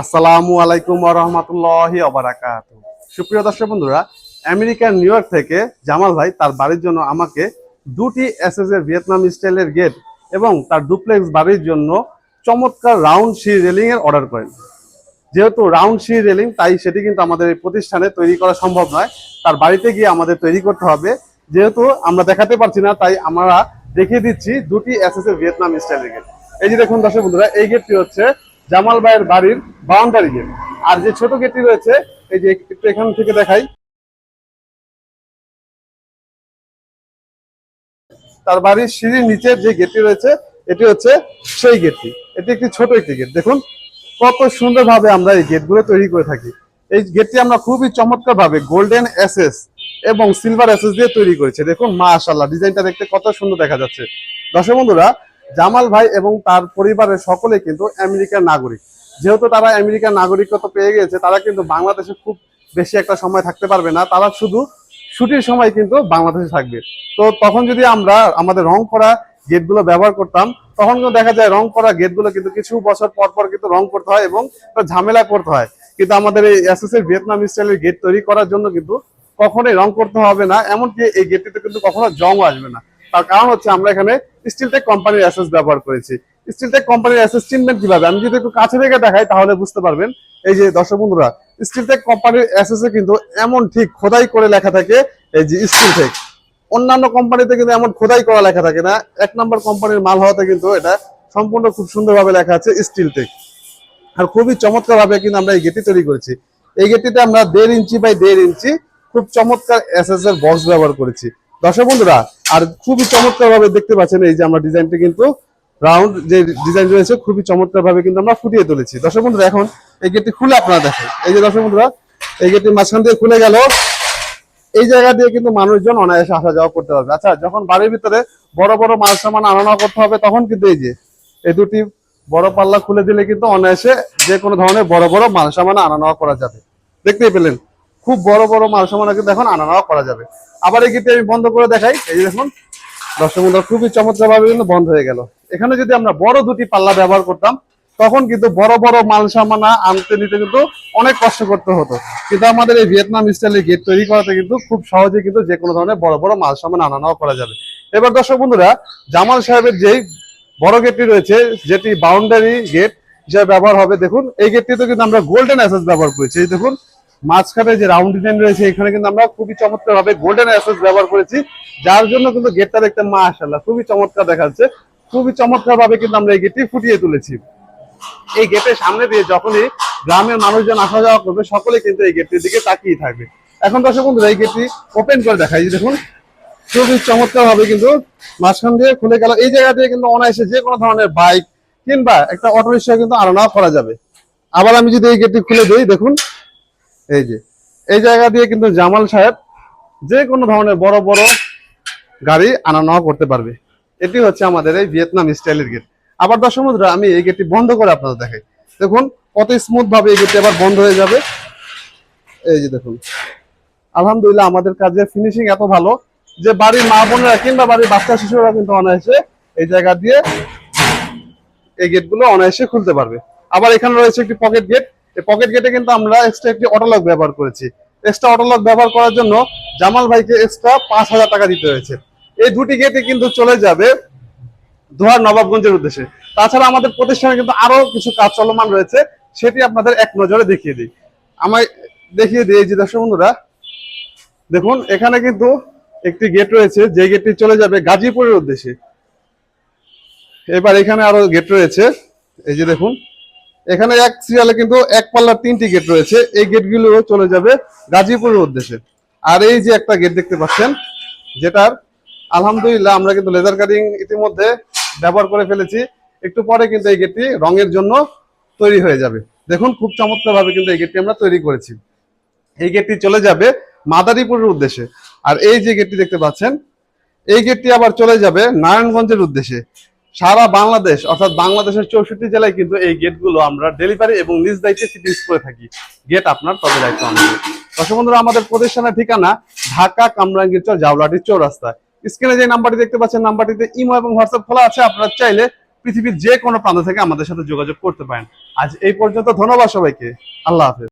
আসসালামু আলাইকুম রহমতুল্লাহি অবরাকাত সুপ্রিয় দর্শক বন্ধুরা, আমেরিকার নিউ ইয়র্ক থেকে জামাল ভাই তার বাড়ির জন্য আমাকে দুটি এসএস এর ভিয়েতনাম স্টাইলের গেট এবং তার ডুপ্লেক্স বাড়ির জন্য চমৎকার রাউন্ড সি রেলিং এর অর্ডার করেন। যেহেতু রাউন্ড সি রেলিং, তাই সেটি কিন্তু আমাদের এই প্রতিষ্ঠানে তৈরি করা সম্ভব নয়। তার বাড়িতে গিয়ে আমাদের তৈরি করতে হবে। যেহেতু আমরা দেখাতে পারছি না, তাই আমরা দেখিয়ে দিচ্ছি দুটি এসএস এর ভিয়েতনাম স্টাইলের গেট। এই যে দেখুন দর্শক বন্ধুরা, এই গেটটি হচ্ছে জামাল ভাইয়ের বাড়ির বাউন্ডারি গেট আর যে ছোট গেটটি রয়েছে, এই যে একটু এখান থেকে দেখাই। তার বাড়ির সিঁড়ির নিচের যে গেটটি রয়েছে, এটি হচ্ছে সেই গেটটি। এটি একটি ছোট একটি গেট। দেখুন, কত সুন্দরভাবে আমরা এই গেটগুলো তৈরি করে থাকি। এই গেটটি আমরা খুবই চমৎকার ভাবে গোল্ডেন এসএস এবং সিলভার এসএস দিয়ে তৈরি করেছে। দেখুন, মাশাআল্লাহ, ডিজাইনটা দেখতে কত সুন্দর দেখা যাচ্ছে। দর্শক বন্ধুরা, জামাল ভাই এবং তার পরিবারের সকলে কিন্তু আমেরিকার নাগরিক। যেহেতু তারা আমেরিকার নাগরিকত্ব পেয়ে গেছে, তারা কিন্তু বাংলাদেশে খুব বেশি একটা সময় থাকতে পারবে না। তারা শুধু ছুটির সময় কিন্তু বাংলাদেশে থাকবে। তো তখন যদি আমরা আমাদের রং করা গেটগুলো ব্যবহার করতাম, তখন দেখা যায় রং করা গেটগুলো কিন্তু কিছু বছর পর পর কিন্তু রং করতে হয় এবং ঝামেলা করতে হয়। কিন্তু আমাদের এই এসএস এর ভিয়েতনাম স্টাইলের গেট তৈরি করার জন্য কিন্তু কখনোই রং করতে হবে না, এমনকি এই গেটটিতে কিন্তু কখনো জং আসবে না। তার কারণ হচ্ছে আমরা এখানে স্টিলটেক কোম্পানির অ্যাসেস ব্যবহার করেছি। স্টিলটেক কোম্পানির অ্যাসেস চিনবেন কীভাবে? আমি যদি একটু কাছে থেকে দেখাই, তাহলে বুঝতে পারবেন। এই যে দর্শক বন্ধুরা স্টিলটেক কোম্পানির অ্যাসেসে কিন্তু এমন ঠিক খোদাই করে লেখা থাকে, এই যে স্টিলটেক অন্যান্য কোম্পানিতে কিন্তু এমন খোদাই করা লেখা থাকে না। এক নম্বর কোম্পানির মাল হওয়াতে কিন্তু এটা সম্পূর্ণ খুব সুন্দরভাবে লেখা আছে স্টিলটেক আর খুবই চমৎকার ভাবে কিন্তু আমরা এই গেটটি তৈরি করেছি। এই গেটটিতে আমরা দেড় ইঞ্চি বাই দেড় ইঞ্চি খুব চমৎকার এর বক্স ব্যবহার করেছি। দর্শক বন্ধুরা, আর খুবই চমৎকার ভাবে দেখতে পাচ্ছেন, এই যে আমরা ডিজাইনটি কিন্তু রাউন্ড যে ডিজাইন রয়েছে খুবই চমৎকার ভাবে কিন্তু আমরা ফুটিয়ে তুলেছি। দর্শক বন্ধুরা, এখন এই গেটটি খুলে আপনারা দেখেন। এই যে দর্শক বন্ধুরা, এই গেটটি মাঝখান দিয়ে খুলে গেল। এই জায়গা দিয়ে কিন্তু মানুষজন অনায়াসে আসা যাওয়া করতে পারবে। আচ্ছা যখন বাড়ির ভিতরে বড় বড় মাল সামান আনা করতে হবে, তখন কিন্তু এই যে, এই দুটি বড় পাল্লা খুলে দিলে কিন্তু অনায়াসে যে কোনো ধরনের বড় বড় মাল সামান আনা নেওয়া করা যাবে। দেখতেই পেলেন, খুব বড় বড় মাল সামান কিন্তু এখন আনা নেওয়া করা যাবে। আবার এই গেটটি আমি বন্ধ করে দেখাই। এই দেখুন, দর্শক খুবই চমৎকার ভাবে কিন্তু বন্ধ হয়ে গেল। এখানে যদি আমরা বড় দুটি পাল্লা ব্যবহার করতাম, তখন কিন্তু বড় বড় মাল সামানা আনতে নিতে কিন্তু অনেক কষ্ট করতে হতো। কিন্তু আমাদের এই ভিয়েতনাম স্টাইলের গেট তৈরি করাতে কিন্তু খুব সহজে কিন্তু যে কোনো ধরনের বড় বড় মাল সামান আনা করা যাবে। এবার দর্শক বন্ধুরা, জামাল সাহেবের যেই বড় গেটটি রয়েছে, যেটি বাউন্ডারি গেট হিসেবে ব্যবহার হবে, দেখুন, এই গেটটিতে কিন্তু আমরা গোল্ডেন অ্যাসেস ব্যবহার করেছি। এই দেখুন, মাঝখানে যে রাউন্ড ডিজাইন রয়েছে, এখানে কিন্তু আমরা খুবই চমৎকার ভাবে গোল্ডেন অ্যাসেস ব্যবহার করেছি, যার জন্য কিন্তু গেটটা দেখতে মাশাআল্লাহ, খুবই চমৎকার দেখাচ্ছে। খুবই চমৎকার ভাবে কিন্তু আমরা এই গেটটি ফুটিয়ে তুলেছি। এই গেটের সামনে দিয়ে যখনই গ্রামের মানুষজন আসা যাওয়া করবে সকলে কিন্তু এই গেটটির দিকে তাকিয়ে থাকবে। এখন দর্শক বন্ধুরা, এই গেটটি ওপেন করে দেখাই দেখুন, খুবই চমৎকার ভাবে কিন্তু মাঝখান দিয়ে খুলে গেল। এই জায়গা দিয়ে কিন্তু অনায়াসে যে কোনো ধরনের বাইক কিংবা একটা অটো রিক্সা কিন্তু আনা করা যাবে। আবার আমি যদি এই গেটটি খুলে দিই, দেখুন, এই যে, এই জায়গা দিয়ে কিন্তু জামাল সাহেব যে কোনো ধরনের বড় বড় গাড়ি আনা নেওয়া করতে পারবে। এটি হচ্ছে আমাদের এই ভিয়েতনাম স্টাইলের গেট। আবার দর্শক বন্ধুরা, আমি এই গেটটি বন্ধ করে আপনাদের দেখাই। দেখুন, কত স্মুথ ভাবে এই গেটটি আবার বন্ধ হয়ে যাবে। এই যে দেখুন। আলহামদুলিল্লাহ, আমাদের কাজের ফিনিশিং এত ভালো যে বাড়ির মা বোনেরা কিংবা বাড়ির বাচ্চা শিশুরা কিন্তু অনায়াসে এই জায়গা দিয়ে এই গেটগুলো অনায়াসে খুলতে পারবে। আবার এখানে রয়েছে একটি পকেট গেট এই পকেট গেটে কিন্তু আমরা এক্সট্রা একটি অটোলক ব্যবহার করেছি। এক্সট্রা অটোলক ব্যবহার করার জন্য জামাল ভাইকে এক্সট্রা পাঁচ হাজার টাকা দিতে হয়েছে। এই দুটি গেটে কিন্তু চলে যাবে ধোয়ার নবাবগঞ্জের উদ্দেশ্যে। তাছাড়া আমাদের প্রতিষ্ঠানে কিন্তু আরও কিছু কাজ চলমান রয়েছে, সেটি আপনাদের এক নজরে দেখিয়ে দিই। আমায় দেখিয়ে দিই, এই যে দর্শক বন্ধুরা, দেখুন, এখানে কিন্তু একটি গেট রয়েছে, যে গেটটি চলে যাবে গাজীপুরের উদ্দেশ্যে। এবার এখানে আরও গেট রয়েছে, এই যে দেখুন, এখানে এক সিরিয়ালে কিন্তু এক পাল্লার তিনটি গেট রয়েছে, এই গেটগুলো চলে যাবে গাজীপুরের উদ্দেশ্যে। আর এই যে একটা গেট দেখতে পাচ্ছেন, যেটার আলহামদুলিল্লাহ, আমরা কিন্তু লেজার কাটিং ইতিমধ্যে ব্যবহার করে ফেলেছি। একটু পরে কিন্তু এই গেটটি রঙের জন্য তৈরি হয়ে যাবে। দেখুন, খুব চমৎকার ভাবে কিন্তু এই গেটটি আমরা তৈরি করেছি। এই গেটটি চলে যাবে মাদারীপুরের উদ্দেশ্যে। আর এই যে গেটটি দেখতে পাচ্ছেন, এই গেটটি আবার চলে যাবে নারায়ণগঞ্জের উদ্দেশ্যে। সারা বাংলাদেশ, অর্থাৎ বাংলাদেশের চৌষট্টি জেলায় কিন্তু এই গেটগুলো আমরা ডেলিভারি এবং নিজ দায়িত্বে ফিটিংস করে থাকি। গেট আপনার তবে দায়িত্ব আমাদের। দর্শক বন্ধুরা, আমাদের প্রতিষ্ঠানের ঠিকানা ঢাকা কামরাঙ্গীর চর জাউলাটি চৌরাস্তা স্ক্রিনে যে নাম্বারটি দেখতে পাচ্ছেন, নাম্বারটিতে ইমো এবং হোয়াটসঅ্যাপ খোলা আছে। আপনারা চাইলে পৃথিবীর যে কোনো প্রান্ত থেকে আমাদের সাথে যোগাযোগ করতে পারেন। আজ এই পর্যন্ত ধন্যবাদ সবাইকে। আল্লাহ হাফেজ।